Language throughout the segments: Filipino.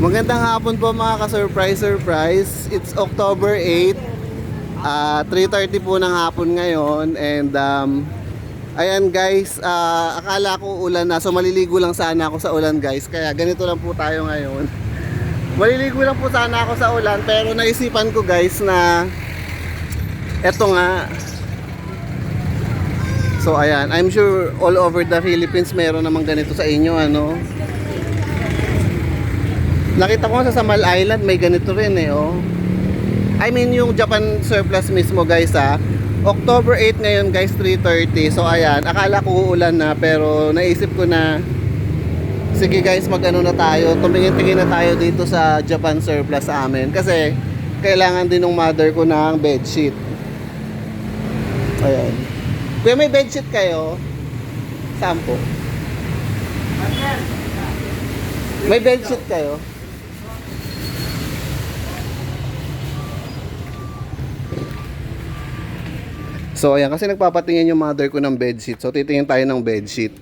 Magandang hapon po mga ka-surprise surprise. It's October 8. Ah, 3:30 po ng hapon ngayon and um ayan guys, ah, akala ko ulan na so maliligo lang sana ako sa ulan guys. Kaya ganito lang po tayo ngayon. Maliligo lang po sana ako sa ulan pero naisipan ko guys na eto nga So ayan, I'm sure all over the Philippines meron namang ganito sa inyo ano. Nakita ko sa Samal Island may ganito rin eh oh. I mean yung Japan surplus mismo guys ha. October 8 ngayon guys 3.30 So ayan, akala ko uulan na pero naisip ko na Sige guys mag ano na tayo Tumingin-tingin na tayo dito sa Japan surplus sa amin Kasi kailangan din ng mother ko ng bedsheet Ayan Kuya may bedsheet kayo? Sampo May bedsheet kayo? So ayan, kasi nagpapatingin yung mother ko ng bedsheet. So titingin tayo ng bedsheet.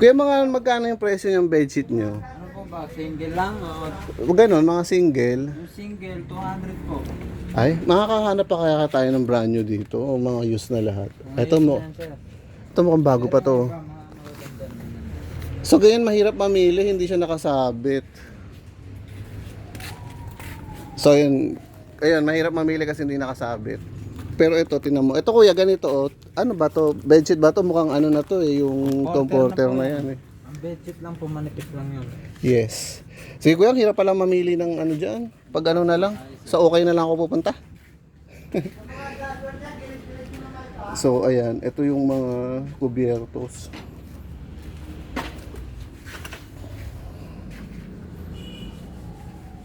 Kuya mga magkano yung presyo ng bedsheet nyo? Ano po ba? Single lang o Ganon, mga single. yung single 200 po. Ay, makakahanap pa kaya tayo ng brand new dito o mga used na lahat. Ito mo, ito mukhang bago pa to. So ganyan mahirap mamili, hindi siya nakasabit. So yun, ayun, mahirap mamili kasi hindi nakasabit. Pero ito, tinan mo. Ito kuya, ganito oh. Ano ba to? Bedsheet ba to? Mukhang ano na to eh, yung comforter Comforter na na yan eh. Ang bedsheet lang po, manipis lang yun. Yes. Sige kuya, hirap pala mamili ng ano dyan. Pag ano na lang, sa okay na lang ako pupunta. so ayan, ito yung mga kubiertos.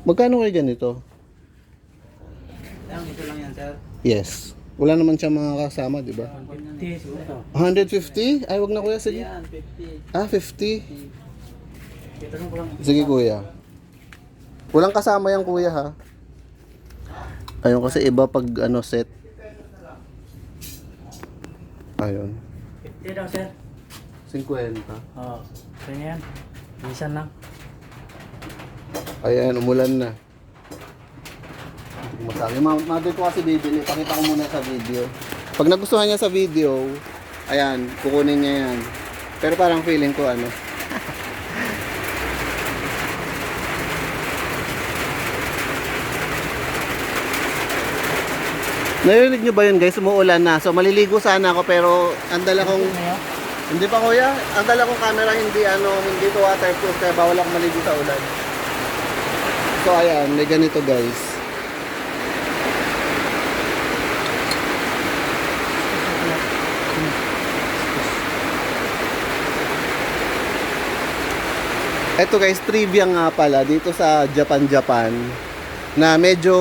Magkano kayo ganito? Yan, ito lang yan, sir. Yes. Wala naman siya mga kasama, di ba? 50. 150? Ay, wag na kuya, sige. Yan, 50. Ah, 50. Ito lang po lang. Sige kuya. Walang kasama yan kuya ha. Ayun kasi iba pag ano set. Ayun. 50 daw, sir. 50. Oo. Ito yan. Minsan lang. Ayan, umulan na. Hindi ko masabi. Ma- mother ko kasi bibili. Pakita ko muna sa video. Pag nagustuhan niya sa video, ayan, kukunin niya yan. Pero parang feeling ko ano. Narinig niyo ba yun guys? Umuulan na. So maliligo sana ako pero ang dala kong hindi pa kuya, ang dala kong camera hindi ano, hindi to waterproof kaya bawal ako maligo sa ulan. So ayan, may ganito guys. Eto guys, trivia nga pala dito sa Japan Japan na medyo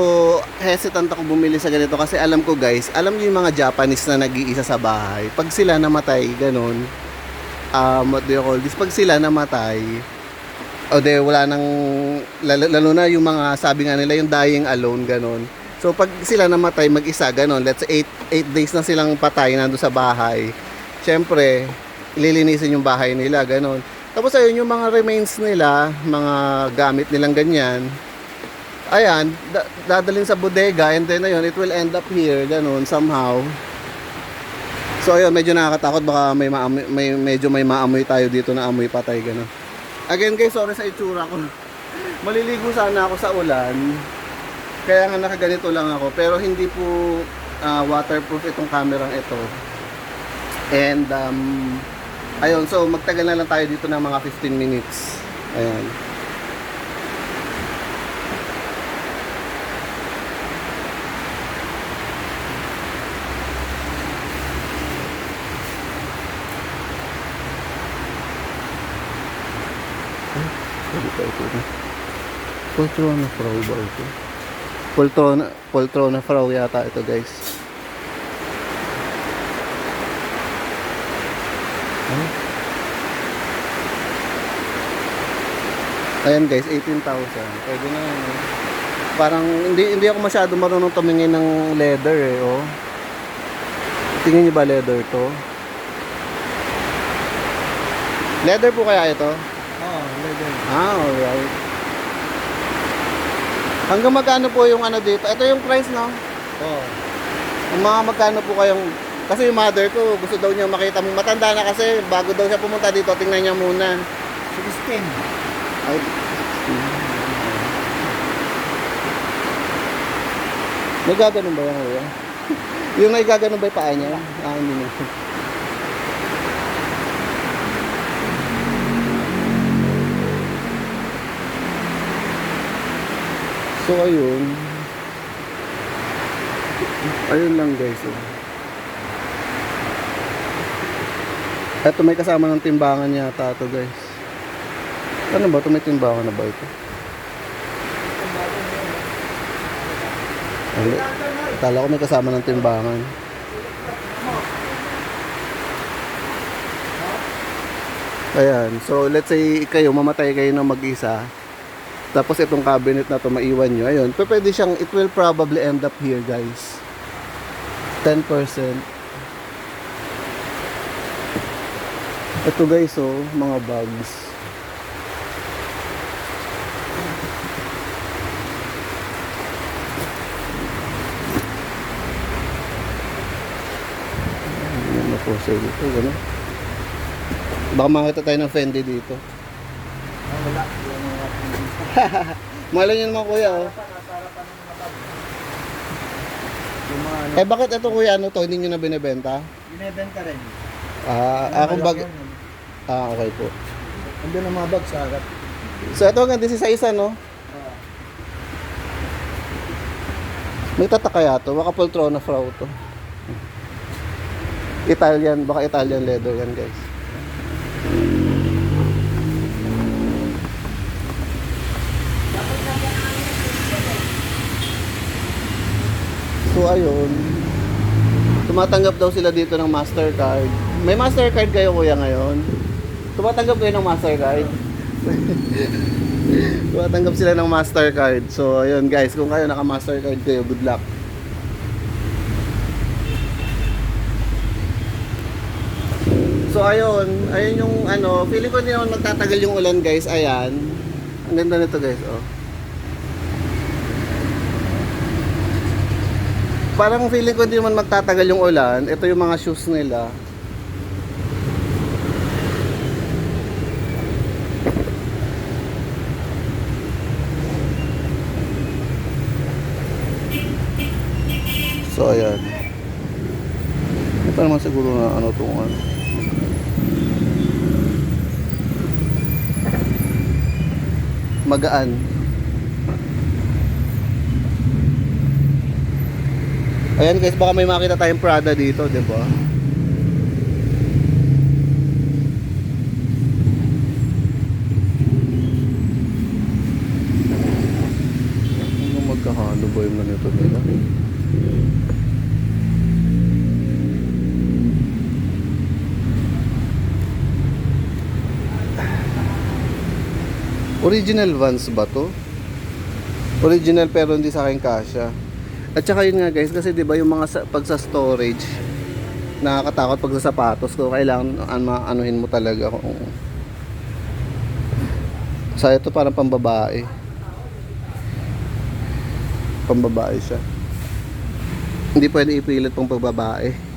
hesitant ako bumili sa ganito kasi alam ko guys, alam niyo yung mga Japanese na nag-iisa sa bahay. Pag sila namatay, ganun, um, what do you call this? Pag sila namatay, o de wala nang, lalo, lalo na yung mga sabi nga nila, yung dying alone, ganun. So pag sila namatay mag-isa, ganun, let's say 8 days na silang patay nando sa bahay, syempre, lilinisin yung bahay nila, ganun. Tapos ayun, yung mga remains nila, mga gamit nilang ganyan, ayan, da- dadalhin sa bodega and then ayun, it will end up here, ganun, somehow. So ayun, medyo nakakatakot, baka may, maamoy, may medyo may maamoy tayo dito na amoy patay, ganun. Again guys, sorry sa itsura ko. Maliligo sana ako sa ulan. Kaya nga nakaganito lang ako, pero hindi po ah, waterproof itong camera ito. And um, ayun, so magtagal na lang tayo dito ng mga 15 minutes. Ayan. Poltrona Frau ba ito? Poltrona, Poltrona Frau yata ito guys. Ayan guys, 18,000. Pwede na yan. eh. Parang hindi hindi ako masyado marunong tumingin ng leather eh, oh. Tingin niyo ba leather to? Leather po kaya ito? Oo, oh, leather. Ah, alright. Hanggang magkano po yung ano dito? Ito yung price, no? Oo. Ang mga magkano po kayong... Kasi yung mother ko, gusto daw niya makita mo. Matanda na kasi, bago daw siya pumunta dito, tingnan niya muna. 16. Ay. Nagaganon ba yan, kuya? yung nagaganon ba yung paa niya? Ah, hindi na. So, ayun. Ayun lang, guys. Oh. Eto, may kasama ng timbangan yata to guys. Ano ba? May timbangan na ba ito? Hindi. Kala ko may kasama ng timbangan. Ayan. So, let's say kayo, mamatay kayo ng mag-isa. Tapos itong cabinet na to maiwan nyo. Ayun. Pero pwede siyang, it will probably end up here, guys. 10%. Ito guys, oh, mga bags. Sa dito, gano'n. Baka makita tayo ng Fendi dito. Ah, wala. Malay nyo naman kuya, oh. Eh bakit ito kuya, ano to, hindi nyo na binibenta? Binibenta rin. Ah, Yung akong malaki bag... Ah, okay po. Andun ang mga bag sa harap. So ito hanggang 16 no? May tatak kaya to, baka poltrona frau to. Italian, baka Italian leather yan guys. So ayun, tumatanggap daw sila dito ng Mastercard. May Mastercard kayo kuya ngayon? Tumatanggap kayo ng Mastercard? Tumatanggap sila ng Mastercard. So, ayun guys, kung kayo naka-Mastercard kayo, good luck. Ayun. Ayun yung ano, feeling ko hindi naman magtatagal yung ulan guys. Ayan. Ang ganda nito guys, oh. Parang feeling ko hindi naman magtatagal yung ulan. Ito yung mga shoes nila. So, ayan. Hindi pa naman siguro na ano itong ano. Magaan. Ayan guys, baka may makita tayong Prada dito, di ba? Original Vans ba to? Original pero hindi sa akin kasya. At saka yun nga guys, kasi 'di ba yung mga sa, pag sa storage nakakatakot pag sa sapatos ko kailangan an anuhin mo talaga kung sa ito parang pambabae. Pambabae siya. Hindi pwede ipilit pang pagbabae.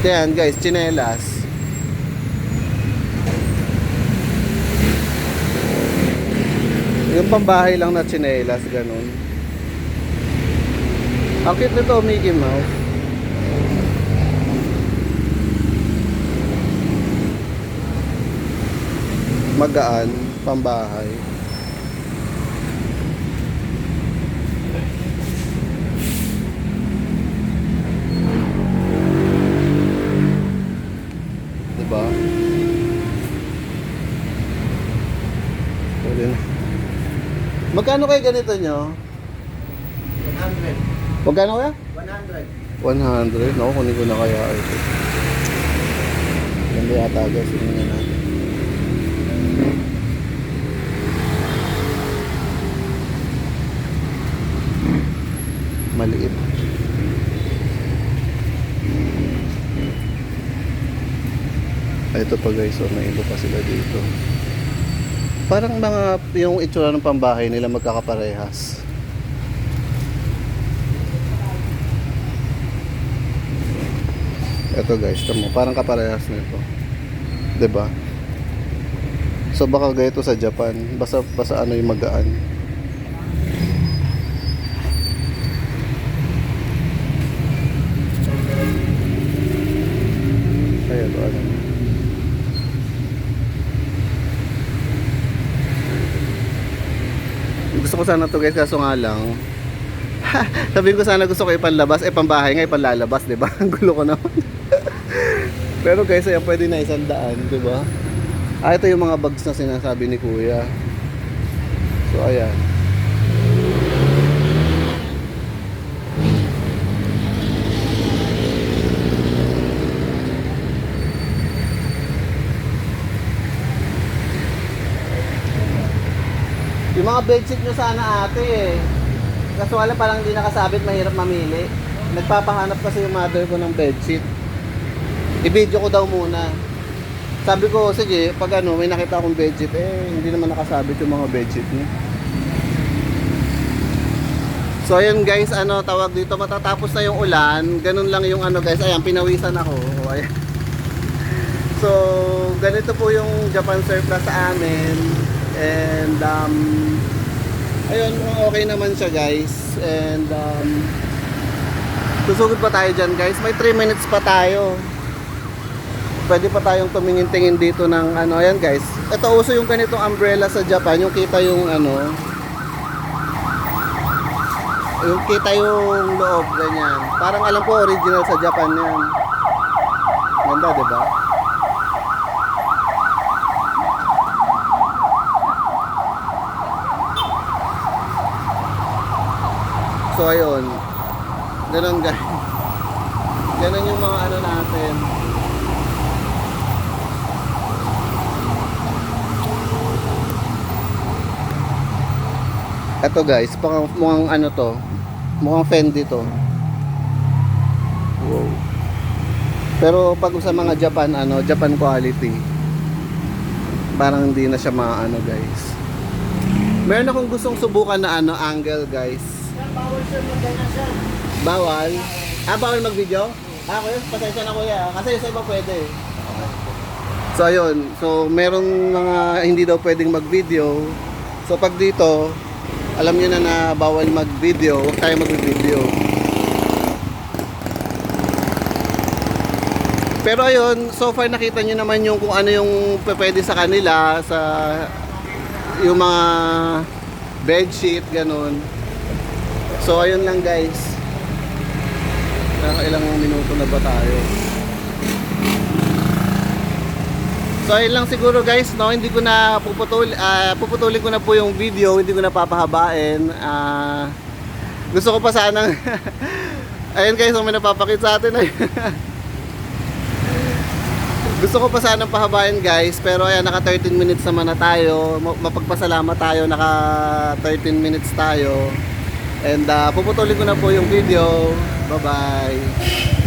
Yan guys, chinelas. Yung pambahay lang na chinelas, ganun. Ang cute nito, Mickey Mouse. Magaan, pambahay. Diba? Pwede na. Magkano kayo ganito nyo? 100. Magkano kaya? 100. 100. Naku, kunin ko na kaya ito. Ganda yata guys. Tingnan nga natin. Maliit. Ito pa guys, oh, may iba pa sila dito. Parang mga yung itsura ng pambahay nila magkakaparehas. Ito guys, tamo, parang kaparehas nito. 'Di ba? So baka ganito sa Japan, basta basta ano yung magaan. Ayan, ano. Gusto ko sana to guys, kaso nga lang. Sabihin ko sana gusto ko ipanlabas, eh pambahay nga ipanlalabas, di ba? Ang gulo ko naman. Pero guys, ayan pwede na isang daan, di ba? Ah, ito yung mga bags na sinasabi ni Kuya. So, ayan. Yung mga bedsheet nyo sana ate eh. Kaso wala parang hindi nakasabit, mahirap mamili. Nagpapahanap kasi yung mother ko ng bedsheet. I-video ko daw muna. Sabi ko, sige, pag ano, may nakita akong bedsheet, eh, hindi naman nakasabit yung mga bedsheet niya. So ayun guys, ano tawag dito, matatapos na yung ulan, ganun lang yung ano guys, ayan, pinawisan ako. Ayan. So, ganito po yung Japan surplus sa amin. And, um, ayun, okay naman siya guys. And, um, susugod pa tayo dyan guys. May 3 minutes pa tayo. Pwede pa tayong tumingin-tingin dito ng ano, ayan guys. Ito uso yung ganitong umbrella sa Japan, yung kita yung ano, yung kita yung loob, ganyan. Parang alam ko original sa Japan yan. Ganda, di ba? So ayun. Ganun guys. Ganun yung mga ano natin. Ito guys, pang mukhang ano to. Mukhang Fendi to. Wow. Pero pag sa mga Japan ano, Japan quality. Parang hindi na siya maano guys. Meron akong gustong subukan na ano angle guys. Bawal sir, maganda sir. Bawal. Ah, bawal mag-video? Ah, kuya, pasensya na kuya. Kasi sa iba pwede. So, ayun. So, merong mga hindi daw pwedeng mag-video. So, pag dito, alam niyo na na bawal mag-video, huwag tayo mag-video. Pero ayun, so far nakita niyo naman yung kung ano yung pwede sa kanila sa yung mga bedsheet ganun. So ayun lang guys. Nakailang minuto na ba tayo? So ayun lang siguro guys, no, hindi ko na puputul ah, puputulin ko na po yung video, hindi ko na papahabain. Ah, gusto ko pa sanang Ayun guys, so may napapakit sa atin ay. gusto ko pa sanang pahabain guys, pero ayan naka 13 minutes naman na tayo. Ma- Mapagpasalamat tayo, naka 13 minutes tayo. And uh, puputulin ko na po yung video. Bye-bye.